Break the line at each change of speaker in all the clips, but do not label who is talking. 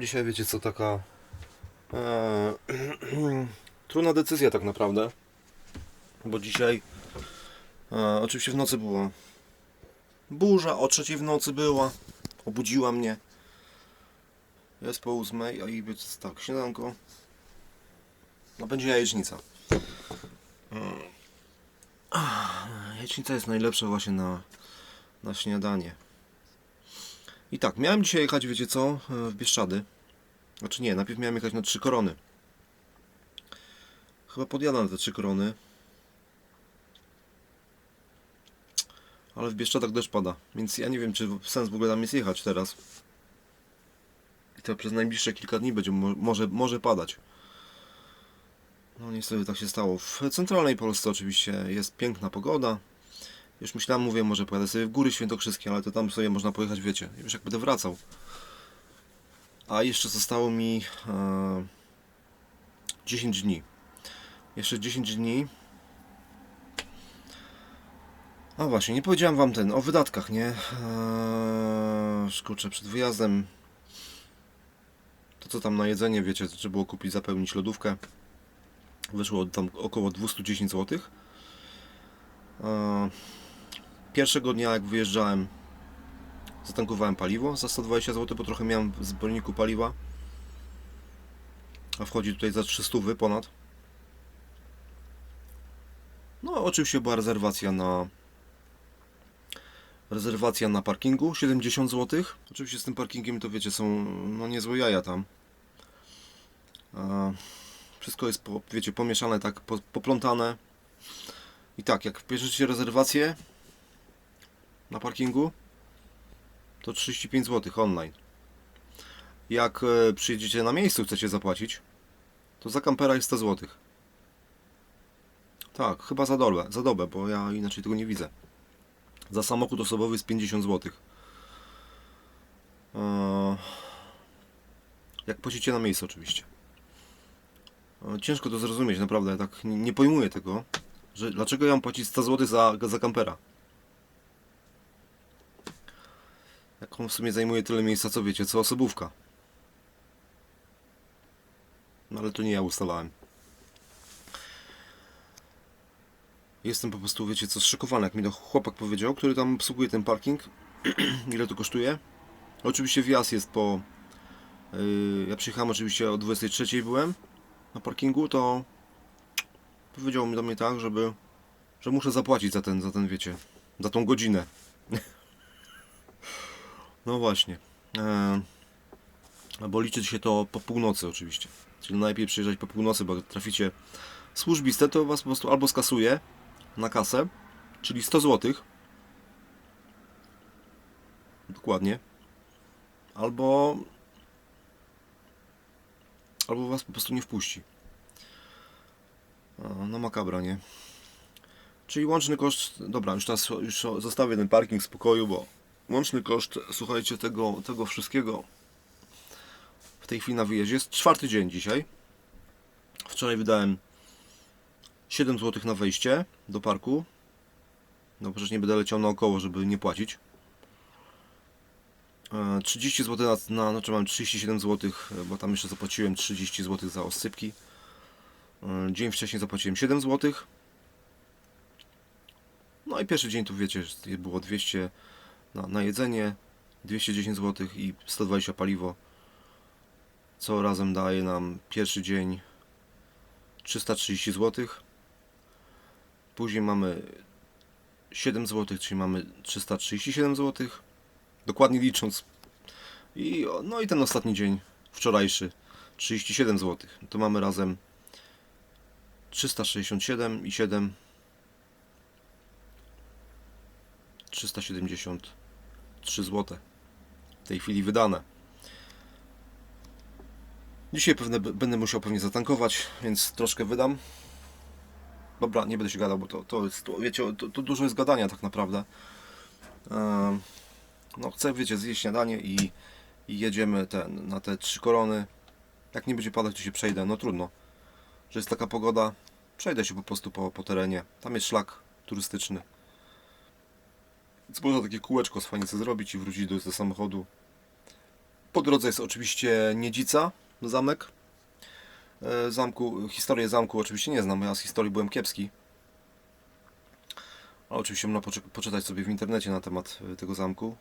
dzisiaj, wiecie co, taka e, trudna decyzja tak naprawdę, bo dzisiaj e, oczywiście w nocy była burza, o trzeciej w nocy była, obudziła mnie, jest po ósmej, a i więc tak, śniadanko, no będzie jajecznica. Ah, Jajecznica jest najlepsza właśnie na, na śniadanie. I tak, miałem dzisiaj jechać, wiecie co, e, w Bieszczady. Znaczy nie, najpierw miałem jechać na trzy korony. Chyba podjadę na te trzy korony. Ale w Bieszczadach deszcz pada, więc ja nie wiem, czy sens w ogóle tam jest jechać teraz. I to przez najbliższe kilka dni będzie, mo- może, może padać. No niestety tak się stało. W centralnej Polsce oczywiście jest piękna pogoda. Już myślałem, mówię, może pojadę sobie w Góry Świętokrzyskie, ale to tam sobie można pojechać, wiecie, już jak będę wracał. A jeszcze zostało mi e, 10 dni. Jeszcze 10 dni. A właśnie, nie powiedziałem wam ten, o wydatkach, nie? Eee, kurczę, przed wyjazdem to co tam na jedzenie, wiecie, trzeba było kupić, zapełnić lodówkę. Wyszło tam około 210 zł. Eee, Pierwszego dnia jak wyjeżdżałem zatankowałem paliwo za 120 zł, bo trochę miałem w zbiorniku paliwa. A wchodzi tutaj za 300 ponad. No oczywiście była rezerwacja na rezerwacja na parkingu 70 zł. Oczywiście z tym parkingiem to wiecie są no niezłe jaja tam. A wszystko jest wiecie pomieszane tak po, poplątane. I tak jak bierzecie rezerwację na parkingu to 35 zł online. Jak e, przyjedziecie na miejscu, chcecie zapłacić, to za kampera jest 100 zł. Tak, chyba za dobę, za dobę, bo ja inaczej tego nie widzę. Za samochód osobowy jest 50 zł. Eee, Jak płacicie na miejscu, oczywiście. E, Ciężko to zrozumieć, naprawdę. Tak nie, nie pojmuję tego, że dlaczego ja mam płacić 100 zł za, za kampera. Jak on w sumie zajmuje tyle miejsca, co wiecie, co osobówka. No ale to nie ja ustalałem. Jestem po prostu, wiecie co, zszokowany, jak mi to chłopak powiedział, który tam obsługuje ten parking. Ile to kosztuje? Oczywiście wjazd jest po... Yy, ja przyjechałem oczywiście o 23 byłem na parkingu, to powiedział mi do mnie tak, żeby że muszę zapłacić za ten, za ten, wiecie, za tą godzinę. No właśnie. Eee, bo liczy się to po północy oczywiście. Czyli najpierw przyjeżdżać po północy, bo traficie służbiste, to was po prostu albo skasuje na kasę, czyli 100 zł. Dokładnie. Albo albo was po prostu nie wpuści. A, No makabra, nie? Czyli łączny koszt, dobra, już teraz już zostawię ten parking w spokoju, bo łączny koszt, słuchajcie, tego, tego wszystkiego w tej chwili na wyjeździe jest czwarty dzień dzisiaj. Wczoraj wydałem 7 zł na wejście do parku. No przecież nie będę leciał naokoło, żeby nie płacić. E, 30 zł na, na znaczy mam 37 zł, bo tam jeszcze zapłaciłem 30 zł za oscypki. E, Dzień wcześniej zapłaciłem 7 zł. No i pierwszy dzień tu wiecie, było 200 na, na jedzenie, 210 zł i 120 paliwo. Co razem daje nam pierwszy dzień 330 zł. Później mamy 7 zł, czyli mamy 337 zł. Dokładnie licząc. I, no i ten ostatni dzień, wczorajszy, 37 zł. To mamy razem 367 i 7 373 zł w tej chwili wydane. Dzisiaj pewne, będę musiał pewnie zatankować, więc troszkę wydam. Dobra, nie będę się gadał, bo to, to jest, to, wiecie, to, to dużo jest gadania tak naprawdę. Ehm, no chcę, wiecie, zjeść śniadanie i, i jedziemy ten, na te trzy korony. Jak nie będzie padać, to się przejdę, no trudno. Że jest taka pogoda, przejdę się po prostu po, po terenie. Tam jest szlak turystyczny. Więc można takie kółeczko z fajnie zrobić i wrócić do, do samochodu.
Po drodze jest oczywiście Niedzica, zamek. E, Zamku, historię zamku oczywiście nie znam, ja z historii byłem kiepski. A oczywiście można poczy- poczytać sobie w internecie na temat e, tego zamku.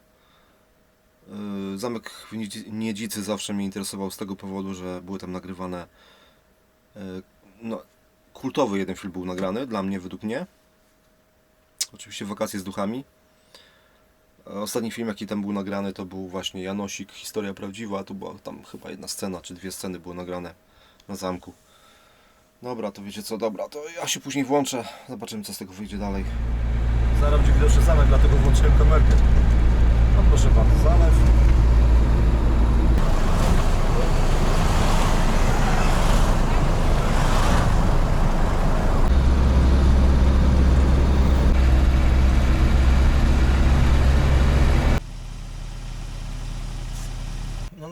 E, Zamek w Niedzi- Niedzicy zawsze mnie interesował z tego powodu, że były tam nagrywane. No, kultowy jeden film był nagrany, dla mnie, według mnie. Oczywiście Wakacje z duchami. Ostatni film, jaki tam był nagrany, to był właśnie Janosik, historia prawdziwa. Tu była tam chyba jedna scena, czy dwie sceny były nagrane na zamku. Dobra, to wiecie co, dobra, to ja się później włączę. Zobaczymy, co z tego wyjdzie dalej.
Zaraz będzie widoczny zamek, dlatego włączyłem kamerkę. No proszę bardzo, zalew.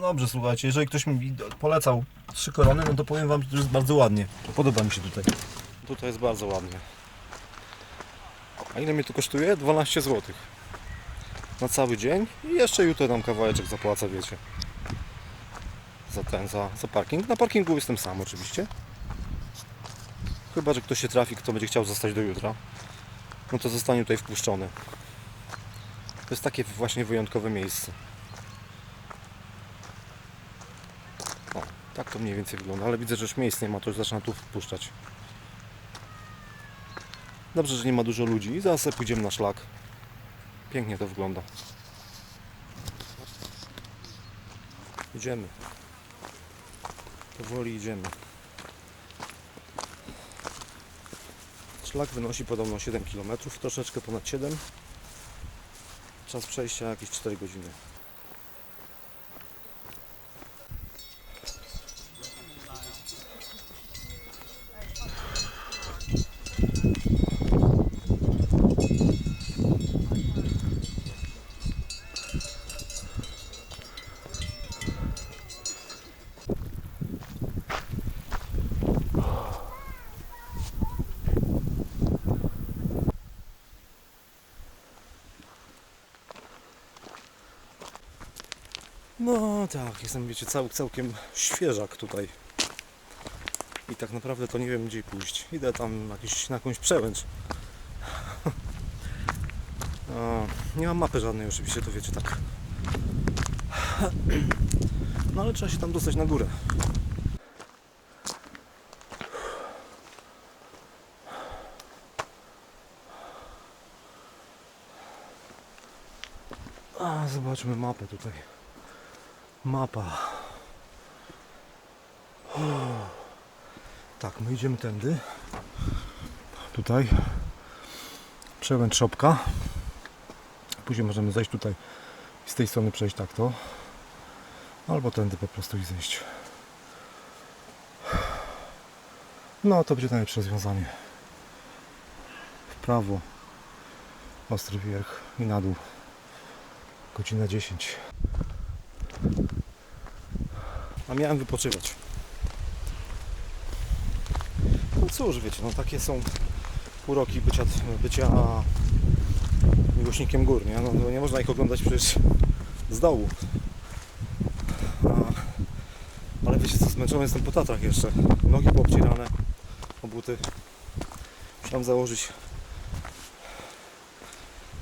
No dobrze, słuchajcie, jeżeli ktoś mi polecał trzy korony, no to powiem wam, że to jest bardzo ładnie. Podoba mi się tutaj. Tutaj jest bardzo ładnie. A ile mnie to kosztuje? 12 zł. Na cały dzień i jeszcze jutro nam kawałeczek zapłacę, wiecie. Za ten, za, za parking. Na parkingu jestem sam oczywiście. Chyba, że ktoś się trafi, kto będzie chciał zostać do jutra. No to zostanie tutaj wpuszczony. To jest takie właśnie wyjątkowe miejsce. Tak to mniej więcej wygląda, ale widzę, że już miejsc nie ma, to już zaczyna tu wpuszczać. Dobrze, że nie ma dużo ludzi i zaraz pójdziemy na szlak. Pięknie to wygląda. Idziemy. Powoli idziemy. Szlak wynosi podobno 7 km, troszeczkę ponad 7. Czas przejścia jakieś 4 godziny. No tak, jestem wiecie cał, całkiem świeżak tutaj. I tak naprawdę to nie wiem gdzie pójść. Idę tam jakiś, na jakąś przełęcz. O, nie mam mapy żadnej oczywiście, to wiecie tak. No ale trzeba się tam dostać na górę. A, zobaczmy mapę tutaj. Mapa. Tak, my idziemy tędy. Tutaj. Przełęcz szopka. Później możemy zejść tutaj i z tej strony przejść tak to. Albo tędy po prostu i zejść. No to będzie najlepsze rozwiązanie. W prawo. Ostry wierch i na dół. Godzina 10. A miałem wypoczywać. No cóż, wiecie, no takie są uroki bycia, bycia miłośnikiem gór, nie? No, nie można ich oglądać przecież z dołu. A, ale wiecie co, zmęczony jestem po Tatrach jeszcze. Nogi poobcierane, obuty. Musiałem założyć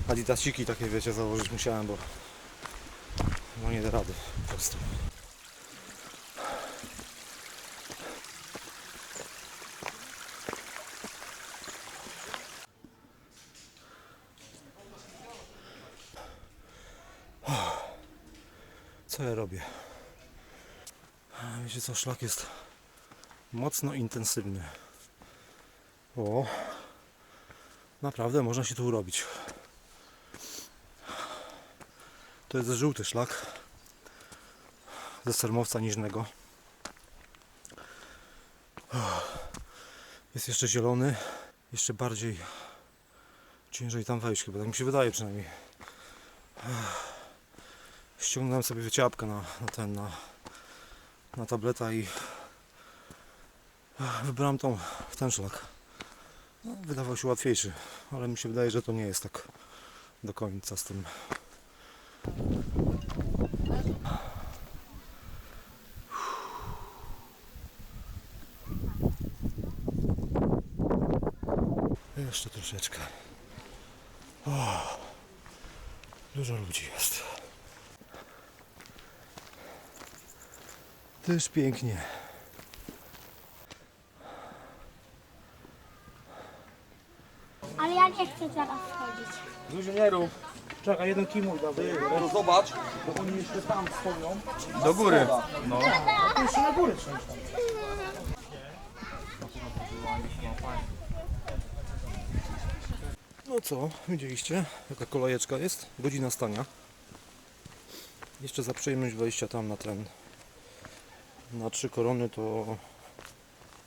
adidasiki takie, wiecie, założyć musiałem, bo no nie da rady po prostu. Co ja robię? Wiecie co, szlak jest mocno intensywny. O, naprawdę można się tu urobić. To jest żółty szlak ze Sermowca Niżnego. Jest jeszcze zielony, jeszcze bardziej ciężej tam wejść chyba, tak mi się wydaje przynajmniej. Ściągnąłem sobie wyciapkę na, na ten, na, na tableta i wybrałem tą, ten szlak. No, wydawał się łatwiejszy, ale mi się wydaje, że to nie jest tak do końca z tym Jeszcze troszeczkę. O, dużo ludzi jest. Też pięknie.
Ale ja nie chcę teraz chodzić.
Dużo nie rób. Czekaj, jeden kimuj dawaj.
No zobacz.
Bo oni jeszcze tam stoją.
Do góry.
No. To jeszcze na górę trzeba iść tam.
No co, widzieliście jaka kolejeczka jest? Godzina stania. Jeszcze za przyjemność wejścia tam na ten na trzy korony to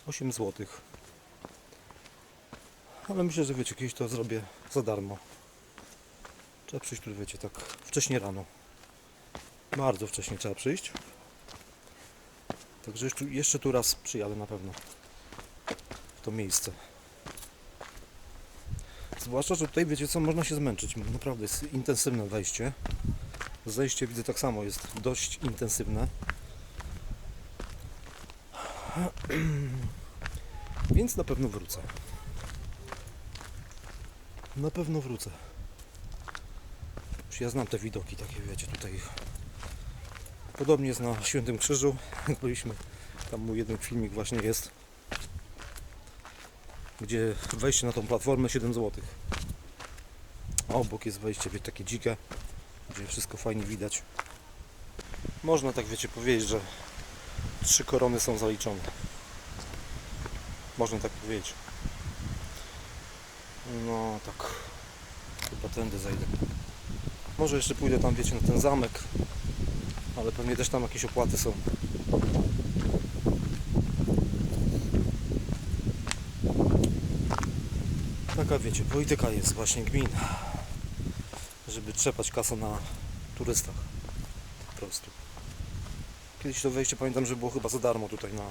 8 zł. Ale myślę, że wiecie, kiedyś to zrobię za darmo. Trzeba przyjść tu, wiecie, tak wcześnie rano. Bardzo wcześnie trzeba przyjść. Także jeszcze, tu raz przyjadę na pewno w to miejsce. Zwłaszcza, że tutaj wiecie co, można się zmęczyć. Naprawdę jest intensywne wejście. Zejście widzę tak samo, jest dość intensywne. Więc na pewno wrócę. Na pewno wrócę. Ja znam te widoki takie, wiecie, tutaj. Podobnie jest na Świętym Krzyżu. Byliśmy, tam mój jeden filmik właśnie jest gdzie wejście na tą platformę 7 zł. Obok jest wejście wie, takie dzikie, gdzie wszystko fajnie widać. Można tak wiecie powiedzieć, że trzy korony są zaliczone. Można tak powiedzieć. No tak. Chyba tędy zejdę. Może jeszcze pójdę tam wiecie na ten zamek. Ale pewnie też tam jakieś opłaty są. Taka wiecie, polityka jest właśnie gmin, żeby trzepać kasę na turystach po prostu. Kiedyś to wejście pamiętam, że było chyba za darmo tutaj na,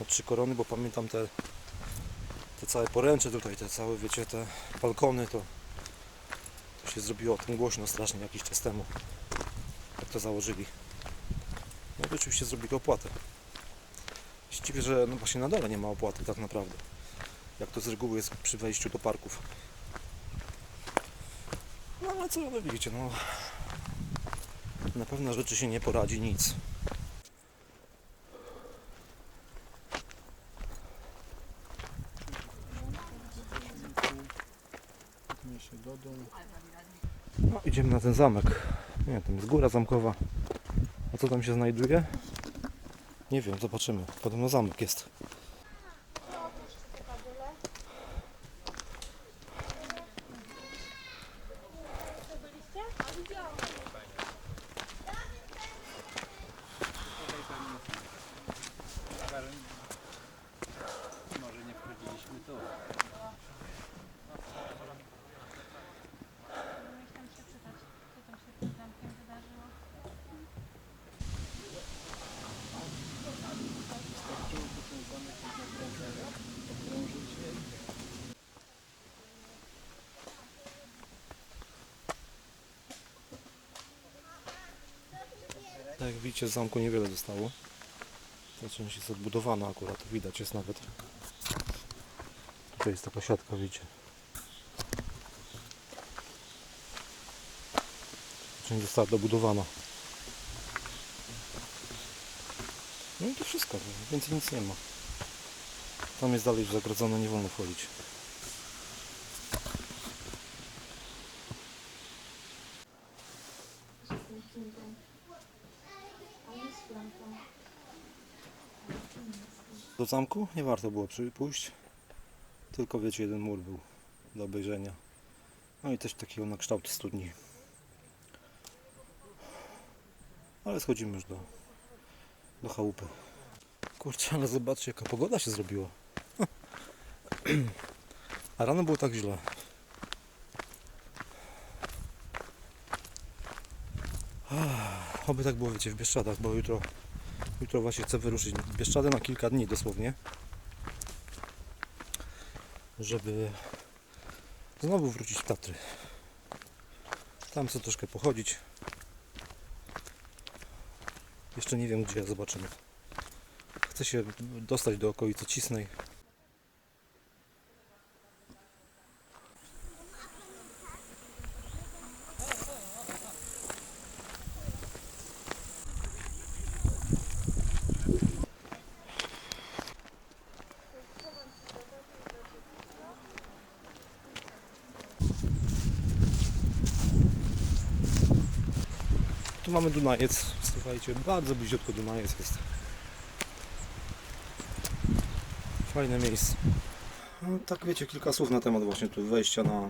na trzy korony, bo pamiętam te, te całe poręcze tutaj, te całe wiecie, te balkony, to, to się zrobiło o tym głośno strasznie jakiś czas temu, jak to założyli. No i oczywiście zrobili opłatę. Dziwię, że no właśnie na dole nie ma opłaty tak naprawdę jak to z reguły jest przy wejściu do parków. No ale co wy widzicie, no na pewne rzeczy się nie poradzi nic. No idziemy na ten zamek. Nie, tam jest góra zamkowa. A co tam się znajduje? Nie wiem, zobaczymy. Podobno zamek jest. Tak jak widzicie z zamku niewiele zostało. Ta część jest odbudowana akurat, widać jest nawet. Tutaj jest taka siatka, widzicie. Ta część została dobudowana. No i to wszystko, więcej nic nie ma. Tam jest dalej zagrodzone, nie wolno wchodzić. Zamku nie warto było pójść. Tylko wiecie, jeden mur był do obejrzenia. No i też takiego na kształt studni. Ale schodzimy już do, do chałupy. Kurczę, ale zobaczcie jaka pogoda się zrobiła. A rano było tak źle. Oby tak było, wiecie, w Bieszczadach, bo jutro Jutro właśnie chcę wyruszyć w Bieszczady na kilka dni dosłownie. Żeby znowu wrócić w Tatry. Tam chcę troszkę pochodzić. Jeszcze nie wiem gdzie, zobaczymy. Chcę się dostać do okolicy Cisnej.
Tu mamy Dunajec, słuchajcie, bardzo bliziutko Dunajec jest. Fajne miejsce.
No, tak wiecie, kilka słów na temat właśnie tu wejścia na,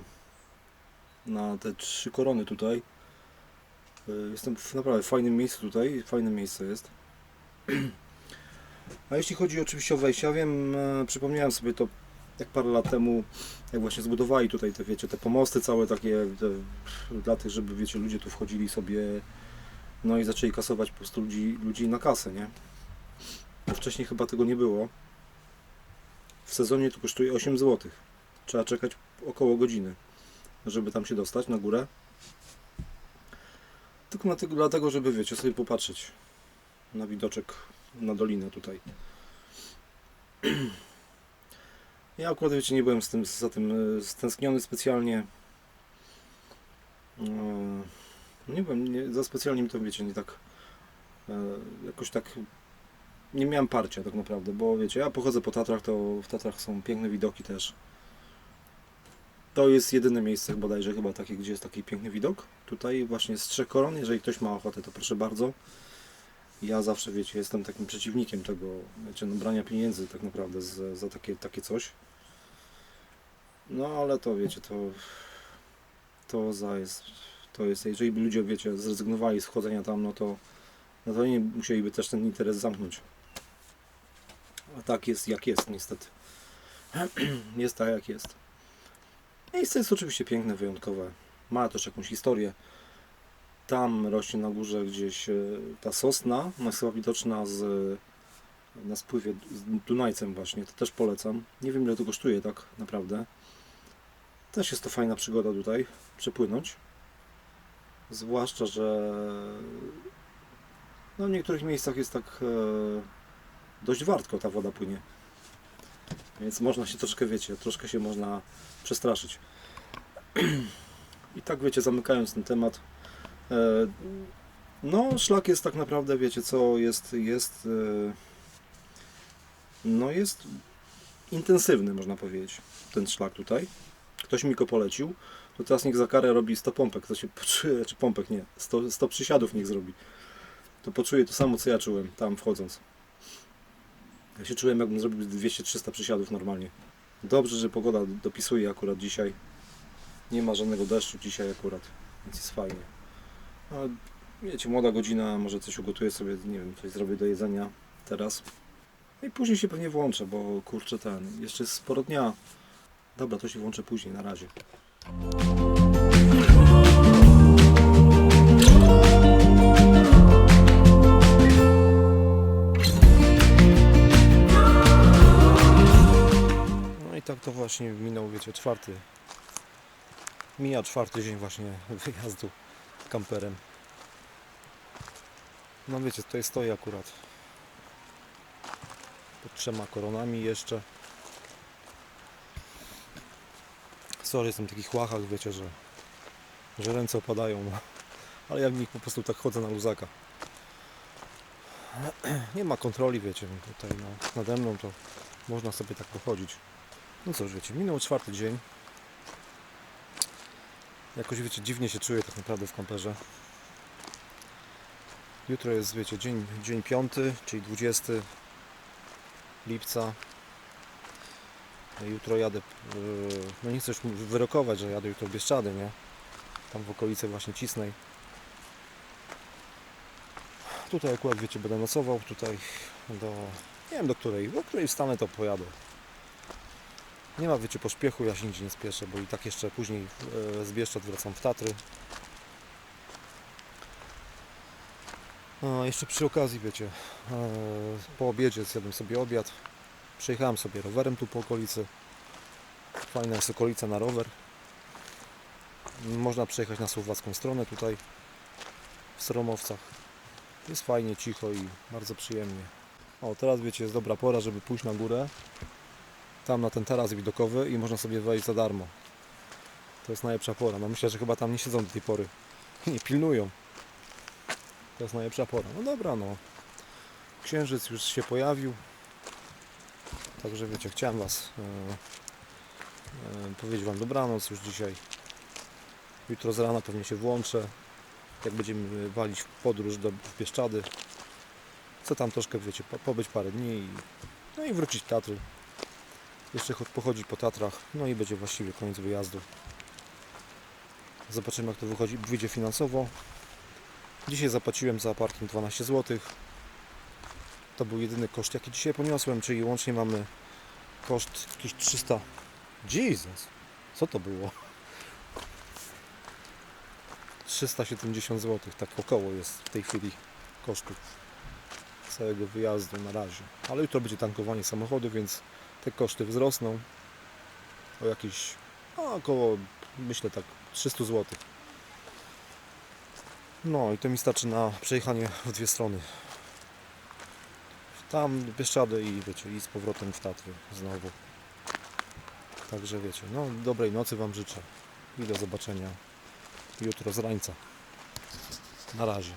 na te trzy korony tutaj. Y, Jestem w naprawdę fajnym miejscu tutaj, fajne miejsce jest. A jeśli chodzi oczywiście o wejście, wiem, e, przypomniałem sobie to jak parę lat temu, jak właśnie zbudowali tutaj te, wiecie, te pomosty całe takie te, dla tych, żeby, wiecie, ludzie tu wchodzili sobie, no i zaczęli kasować po prostu ludzi, ludzi na kasę, nie? Wcześniej chyba tego nie było. W sezonie to kosztuje 8 zł. Trzeba czekać około godziny, żeby tam się dostać na górę. Tylko na tego, dlatego, żeby wiecie, sobie popatrzeć na widoczek na dolinę tutaj. Ja akurat wiecie, nie byłem z tym, za tym e, stęskniony specjalnie. E, Nie byłem, nie, za specjalnie mi to wiecie, nie tak e, jakoś tak nie miałem parcia tak naprawdę, bo wiecie, ja pochodzę po Tatrach, to w Tatrach są piękne widoki też. To jest jedyne miejsce bodajże chyba takie, gdzie jest taki piękny widok. Tutaj właśnie z Trzech Koron, jeżeli ktoś ma ochotę, to proszę bardzo. Ja zawsze, wiecie, jestem takim przeciwnikiem tego, wiecie, no, brania pieniędzy tak naprawdę za, za takie, takie coś. No ale to, wiecie, to to za jest, to jest, jeżeli by ludzie, wiecie, zrezygnowali z chodzenia tam, no to no to nie musieliby też ten interes zamknąć. A tak jest jak jest niestety. jest tak jak jest. Miejsce jest oczywiście piękne, wyjątkowe. Ma też jakąś historię. Tam rośnie na górze gdzieś e, ta sosna, ona jest chyba widoczna z, na spływie z Dunajcem właśnie, to też polecam. Nie wiem ile to kosztuje tak naprawdę. Też jest to fajna przygoda tutaj, przepłynąć. Zwłaszcza, że no w niektórych miejscach jest tak e, dość wartko ta woda płynie. Więc można się troszkę, wiecie, troszkę się można przestraszyć. I tak, wiecie, zamykając ten temat, e, no szlak jest tak naprawdę, wiecie co, jest, jest, e, no jest intensywny, można powiedzieć, ten szlak tutaj. Ktoś mi go polecił, to teraz niech za karę robi 100 pompek, to się poczuje, czy pompek, nie, 100, 100 przysiadów niech zrobi to poczuję to samo, co ja czułem tam wchodząc. Ja się czułem, jakbym zrobił 200-300 przysiadów normalnie. Dobrze, że pogoda dopisuje akurat dzisiaj. Nie ma żadnego deszczu dzisiaj akurat, więc jest fajnie. Ale wiecie, młoda godzina, może coś ugotuję sobie, nie wiem, coś zrobię do jedzenia teraz. No I później się pewnie włączę, bo kurczę ten, jeszcze jest sporo dnia. Dobra, to się włączę później, na razie.
No i tak to właśnie minął, wiecie, czwarty. Mija czwarty dzień właśnie wyjazdu kamperem. No wiecie, tutaj stoi akurat. Pod trzema koronami jeszcze. Sorry, jestem w takich łachach, wiecie, że, że ręce opadają, no. ale ja w nich po prostu tak chodzę na luzaka. Nie ma kontroli, wiecie, tutaj no, nade mną to można sobie tak pochodzić. No cóż, wiecie, minął czwarty dzień. Jakoś, wiecie, dziwnie się czuję tak naprawdę w kamperze. Jutro jest, wiecie, dzień, dzień piąty, czyli 20 lipca. Jutro jadę, yy, no nie chcę już wyrokować, że jadę jutro w Bieszczady, nie? Tam w okolicy właśnie Cisnej. Tutaj akurat, wiecie, będę nocował, tutaj do, nie wiem do której, do której wstanę to pojadę. Nie ma, wiecie, pośpiechu, ja się nigdzie nie spieszę, bo i tak jeszcze później e, z Bieszczad wracam w Tatry. A, jeszcze przy okazji, wiecie, e, po obiedzie zjadłem sobie obiad. Przejechałem sobie rowerem tu po okolicy. Fajna jest okolica na rower. Można przejechać na słowacką stronę tutaj, w Stromowcach. Jest fajnie, cicho i bardzo przyjemnie. O, teraz wiecie, jest dobra pora, żeby pójść na górę tam na ten taras widokowy i można sobie wejść za darmo. To jest najlepsza pora. No myślę, że chyba tam nie siedzą do tej pory. Nie pilnują. To jest najlepsza pora. No dobra, no. Księżyc już się pojawił. Także wiecie, chciałem Was e, powiedzieć Wam dobranoc już dzisiaj. Jutro z rana pewnie się włączę.
jak będziemy walić w podróż do Bieszczady. Chcę tam troszkę, wiecie, po- pobyć parę dni i, no i wrócić w Tatry. Jeszcze cho- pochodzić po Tatrach, no i będzie właściwie koniec wyjazdu. Zobaczymy jak to wychodzi, wyjdzie finansowo. Dzisiaj zapłaciłem za parking 12 zł. To był jedyny koszt jaki dzisiaj poniosłem, czyli łącznie mamy koszt jakieś 300. Jesus! Co to było? 370 zł, tak około jest w tej chwili kosztów całego wyjazdu na razie. Ale jutro będzie tankowanie samochodu, więc te koszty wzrosną o jakieś no, około, myślę tak, 300 zł. No i to mi starczy na przejechanie w dwie strony. Tam Bieszczady i wiecie, i z powrotem w Tatry znowu. Także wiecie, no dobrej nocy Wam życzę i do zobaczenia jutro z rańca. Na razie.